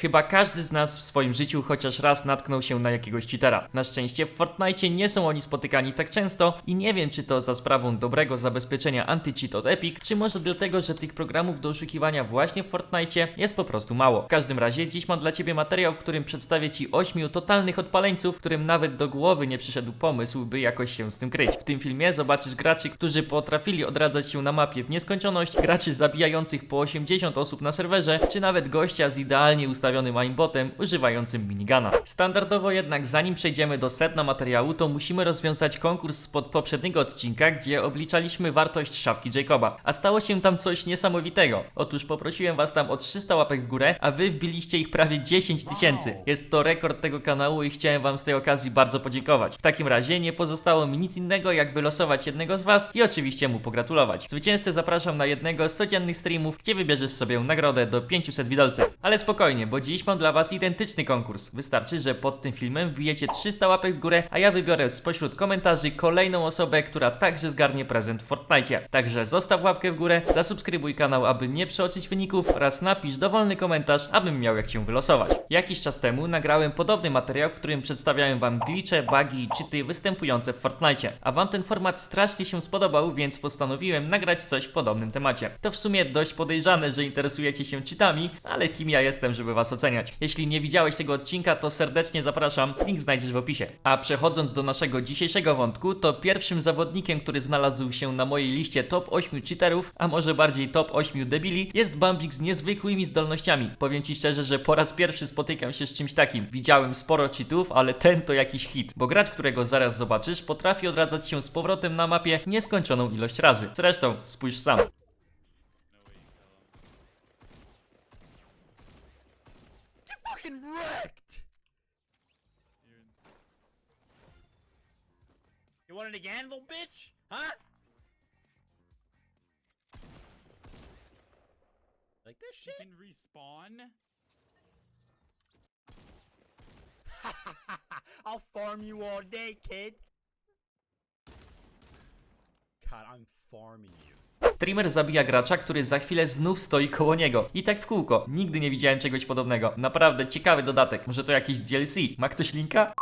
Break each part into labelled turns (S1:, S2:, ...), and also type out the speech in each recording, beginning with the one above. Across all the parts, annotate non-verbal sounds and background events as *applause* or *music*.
S1: Chyba każdy z nas w swoim życiu chociaż raz natknął się na jakiegoś cheatera. Na szczęście w Fortnite nie są oni spotykani tak często i nie wiem czy to za sprawą dobrego zabezpieczenia anti-cheat od Epic, czy może dlatego, że tych programów do oszukiwania właśnie w Fortnite jest po prostu mało. W każdym razie dziś mam dla Ciebie materiał, w którym przedstawię Ci 8 totalnych odpaleńców, którym nawet do głowy nie przyszedł pomysł, by jakoś się z tym kryć. W tym filmie zobaczysz graczy, którzy potrafili odradzać się na mapie w nieskończoność, graczy zabijających po 80 osób na serwerze, czy nawet gościa z idealnie ustawionym aimbotem używającym minigana. Standardowo jednak zanim przejdziemy do sedna materiału, to musimy rozwiązać konkurs spod poprzedniego odcinka, gdzie obliczaliśmy wartość szafki Jacoba. A stało się tam coś niesamowitego. Otóż poprosiłem was tam o 300 łapek w górę, a wy wbiliście ich prawie 10 tysięcy. Jest to rekord tego kanału i chciałem wam z tej okazji bardzo podziękować. W takim razie nie pozostało mi nic innego jak wylosować jednego z was i oczywiście mu pogratulować. Zwycięzcę zapraszam na jednego z codziennych streamów, gdzie wybierzesz sobie nagrodę do 500 widelców. Ale spokojnie, bo dziś mam dla was identyczny konkurs. Wystarczy, że pod tym filmem wbijecie 300 łapek w górę, a ja wybiorę spośród komentarzy kolejną osobę, która także zgarnie prezent w Fortnite. Także zostaw łapkę w górę, zasubskrybuj kanał, aby nie przeoczyć wyników oraz napisz dowolny komentarz, abym miał jak cię wylosować. Jakiś czas temu nagrałem podobny materiał, w którym przedstawiałem wam glitche, bugi i cheaty występujące w Fortnite. A wam ten format strasznie się spodobał, więc postanowiłem nagrać coś w podobnym temacie. To w sumie dość podejrzane, że interesujecie się cheatami, ale kim ja jestem, żeby was oceniać. Jeśli nie widziałeś tego odcinka, to serdecznie zapraszam, link znajdziesz w opisie. A przechodząc do naszego dzisiejszego wątku, to pierwszym zawodnikiem, który znalazł się na mojej liście top 8 cheaterów, a może bardziej top 8 debili, jest Bambik z niezwykłymi zdolnościami. Powiem ci szczerze, że po raz pierwszy spotykam się z czymś takim. Widziałem sporo cheatów, ale ten to jakiś hit, bo gracz, którego zaraz zobaczysz, potrafi odradzać się z powrotem na mapie nieskończoną ilość razy. Zresztą, spójrz sam.
S2: Wrecked! You want it again, little bitch? Huh? Like this
S3: You
S2: shit?
S3: can respawn. *laughs*
S2: I'll farm you all day, kid. God, I'm farming you.
S1: Streamer zabija gracza, który za chwilę znów stoi koło niego. I tak w kółko. Nigdy nie widziałem czegoś podobnego. Naprawdę ciekawy dodatek. Może to jakiś DLC? Ma ktoś linka?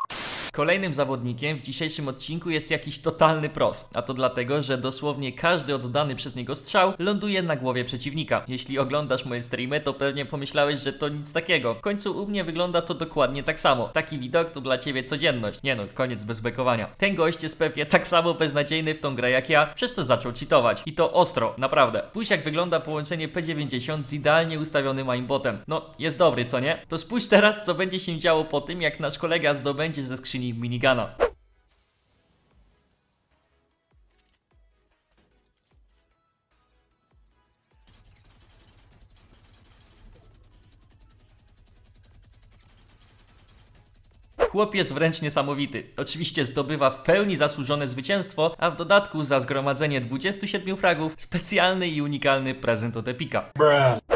S1: Kolejnym zawodnikiem w dzisiejszym odcinku jest jakiś totalny pros, a to dlatego, że dosłownie każdy oddany przez niego strzał ląduje na głowie przeciwnika. Jeśli oglądasz moje streamy, to pewnie pomyślałeś, że to nic takiego. W końcu u mnie wygląda to dokładnie tak samo. Taki widok to dla ciebie codzienność. Nie no, koniec bez bekowania. Ten gość jest pewnie tak samo beznadziejny w tą grę jak ja, przez to zaczął cheatować. I to ostro, naprawdę. Spójrz jak wygląda połączenie P90 z idealnie ustawionym aimbotem. No, jest dobry, co nie? To spójrz teraz, co będzie się działo po tym, jak nasz kolega zdobędzie ze skrzyni minigana. Chłop jest wręcz niesamowity. Oczywiście zdobywa w pełni zasłużone zwycięstwo, a w dodatku za zgromadzenie 27 fragów specjalny i unikalny prezent od Epika.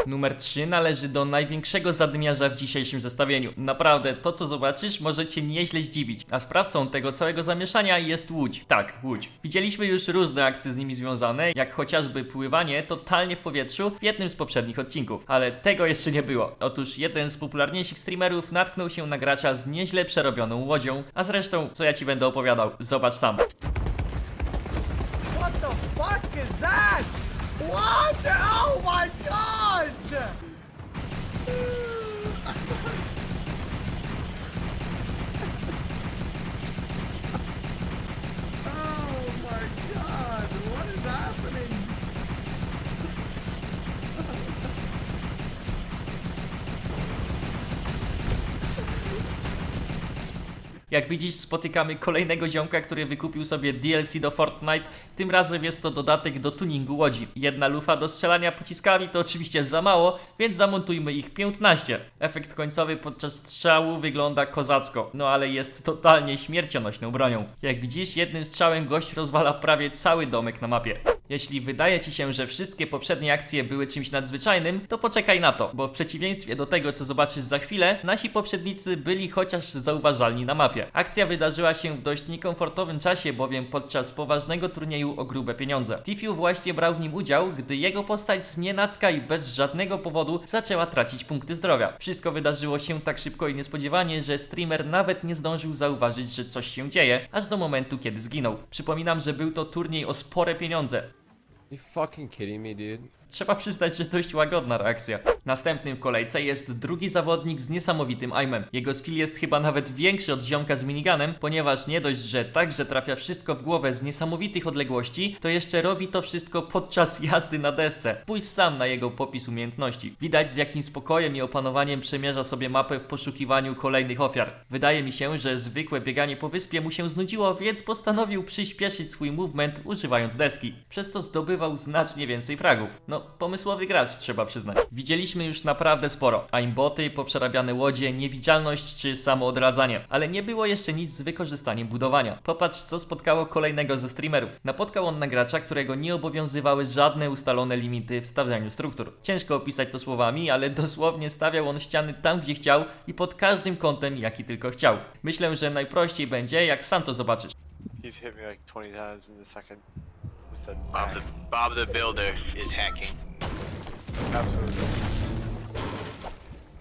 S1: Numer 3 należy do największego zadymiarza w dzisiejszym zestawieniu. Naprawdę, to co zobaczysz może cię nieźle zdziwić, a sprawcą tego całego zamieszania jest Łódź. Tak, Łódź. Widzieliśmy już różne akcje z nimi związane, jak chociażby pływanie totalnie w powietrzu w jednym z poprzednich odcinków. Ale tego jeszcze nie było. Otóż jeden z popularniejszych streamerów natknął się na gracza z nieźle przerobioną łodzią, a zresztą, co ja ci będę opowiadał, zobacz sam. Jak widzisz, spotykamy kolejnego ziomka, który wykupił sobie DLC do Fortnite. Tym razem jest to dodatek do tuningu łodzi. Jedna lufa do strzelania pociskami to oczywiście za mało, więc zamontujmy ich 15. Efekt końcowy podczas strzału wygląda kozacko, no ale jest totalnie śmiercionośną bronią. Jak widzisz, jednym strzałem gość rozwala prawie cały domek na mapie. Jeśli wydaje ci się, że wszystkie poprzednie akcje były czymś nadzwyczajnym, to poczekaj na to, bo w przeciwieństwie do tego, co zobaczysz za chwilę, nasi poprzednicy byli chociaż zauważalni na mapie. Akcja wydarzyła się w dość niekomfortowym czasie, bowiem podczas poważnego turnieju o grube pieniądze. Tifiu właśnie brał w nim udział, gdy jego postać z nienacka i bez żadnego powodu zaczęła tracić punkty zdrowia. Wszystko wydarzyło się tak szybko i niespodziewanie, że streamer nawet nie zdążył zauważyć, że coś się dzieje, aż do momentu, kiedy zginął. Przypominam, że był to turniej o spore pieniądze.
S3: You fucking kidding me, dude?
S1: Trzeba przyznać, że dość łagodna reakcja. Następnym w kolejce jest drugi zawodnik z niesamowitym aimem. Jego skill jest chyba nawet większy od ziomka z miniganem, ponieważ nie dość, że także trafia wszystko w głowę z niesamowitych odległości, to jeszcze robi to wszystko podczas *laughs* jazdy na desce. Spójrz sam na jego popis umiejętności. Widać z jakim spokojem i opanowaniem przemierza sobie mapę w poszukiwaniu kolejnych ofiar. Wydaje mi się, że zwykłe bieganie po wyspie mu się znudziło, więc postanowił przyspieszyć swój movement używając deski. Przez to zdobywał znacznie więcej fragów. No, pomysłowy gracz, trzeba przyznać. Widzieliśmy już naprawdę sporo. Aimboty, poprzerabiane łodzie, niewidzialność czy samoodradzanie. Ale nie było jeszcze nic z wykorzystaniem budowania. Popatrz, co spotkało kolejnego ze streamerów. Napotkał on na gracza, którego nie obowiązywały żadne ustalone limity w stawianiu struktur. Ciężko opisać to słowami, ale *laughs* dosłownie stawiał on ściany tam, gdzie chciał i pod każdym kątem, jaki tylko chciał. Myślę, że najprościej będzie, jak sam to zobaczysz.
S4: He's hit me like 20 times in the second. With the
S5: Bob
S4: axe.
S5: the, Bob the Builder is hacking.
S4: Absolutely.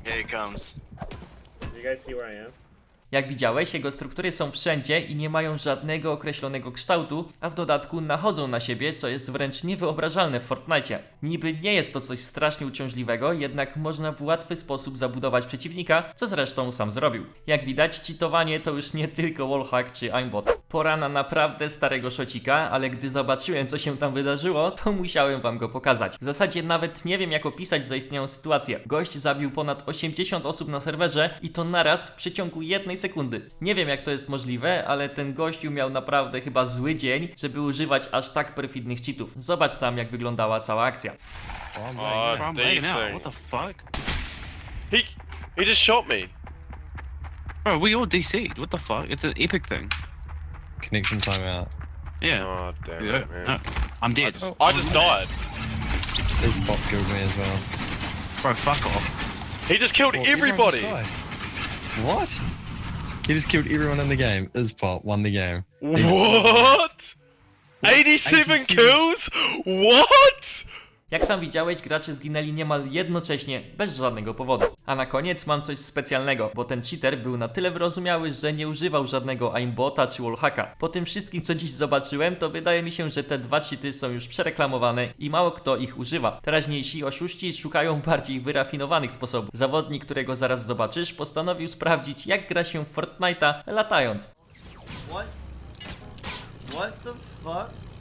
S5: Here he comes.
S4: You guys see where I am?
S1: Jak widziałeś, jego struktury są wszędzie i nie mają żadnego określonego kształtu, a w dodatku nachodzą na siebie, co jest wręcz niewyobrażalne w Fortnite. Niby nie jest to coś strasznie uciążliwego, jednak można w łatwy sposób zabudować przeciwnika, co zresztą sam zrobił. Jak widać, cheatowanie to już nie tylko wallhack czy aimbot. Pora na naprawdę starego szocika, ale gdy zobaczyłem co się tam wydarzyło, to musiałem wam go pokazać. W zasadzie nawet nie wiem jak opisać zaistniałą sytuację. Gość zabił ponad 80 osób na serwerze i to naraz w przeciągu jednej sekundy. Nie wiem jak to jest możliwe, ale ten gościu miał naprawdę chyba zły dzień, żeby używać aż tak perfidnych cheatów. Zobacz tam jak wyglądała cała akcja.
S3: Oh,
S6: Oh,
S3: laying
S6: I'm laying out. What the fuck?
S7: He he just shot me.
S6: Bro, we all DC'd. What the fuck? It's an epic thing.
S3: Connection timeout.
S6: Yeah.
S7: Oh damn
S6: yeah.
S7: it, man.
S6: No, I'm dead.
S7: I just died.
S3: This bot killed me as well.
S6: Bro, fuck off.
S7: He just killed
S3: Well, everyone
S7: everybody.
S3: just died. What? He just killed everyone in the game. His bot won the game.
S7: What? 87
S3: 87.
S7: kills? What?
S1: Jak sam widziałeś, gracze zginęli niemal jednocześnie, bez żadnego powodu. A na koniec mam coś specjalnego, bo ten cheater był na tyle wyrozumiały, że nie używał żadnego aimbota czy wallhacka. Po tym wszystkim, co dziś zobaczyłem, to wydaje mi się, że te dwa cheaty są już przereklamowane i mało kto ich używa. Teraźniejsi oszuści szukają bardziej wyrafinowanych sposobów. Zawodnik, którego zaraz zobaczysz, postanowił sprawdzić, jak gra się w Fortnite'a latając.
S8: What? What the fuck?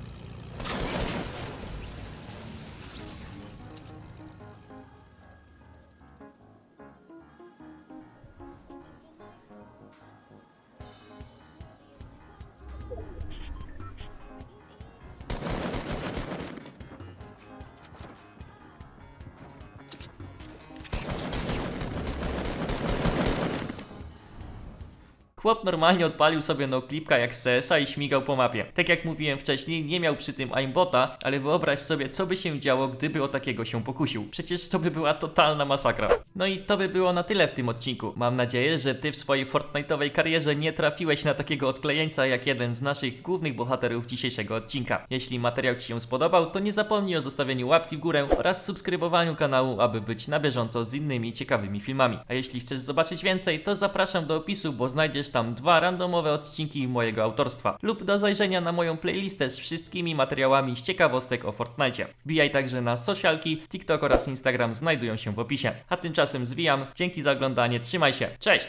S1: Chłop normalnie odpalił sobie no klipka jak z CS-a i śmigał po mapie. Tak jak mówiłem wcześniej, nie miał przy tym aimbota, ale wyobraź sobie, co by się działo, gdyby o takiego się pokusił. Przecież to by była totalna masakra. No i to by było na tyle w tym odcinku. Mam nadzieję, że ty w swojej Fortnite'owej karierze nie trafiłeś na takiego odklejeńca jak jeden z naszych głównych bohaterów dzisiejszego odcinka. Jeśli materiał ci się spodobał, to nie zapomnij o zostawieniu łapki w górę oraz subskrybowaniu kanału, aby być na bieżąco z innymi ciekawymi filmami. A jeśli chcesz zobaczyć więcej, to zapraszam do opisu, bo znajdziesz tam dwa randomowe odcinki mojego autorstwa lub do zajrzenia na moją playlistę z wszystkimi materiałami z ciekawostek o Fortnite. Wbijaj także na socialki, TikTok oraz Instagram znajdują się w opisie. A tymczasem zwijam. Dzięki za oglądanie, trzymaj się. Cześć!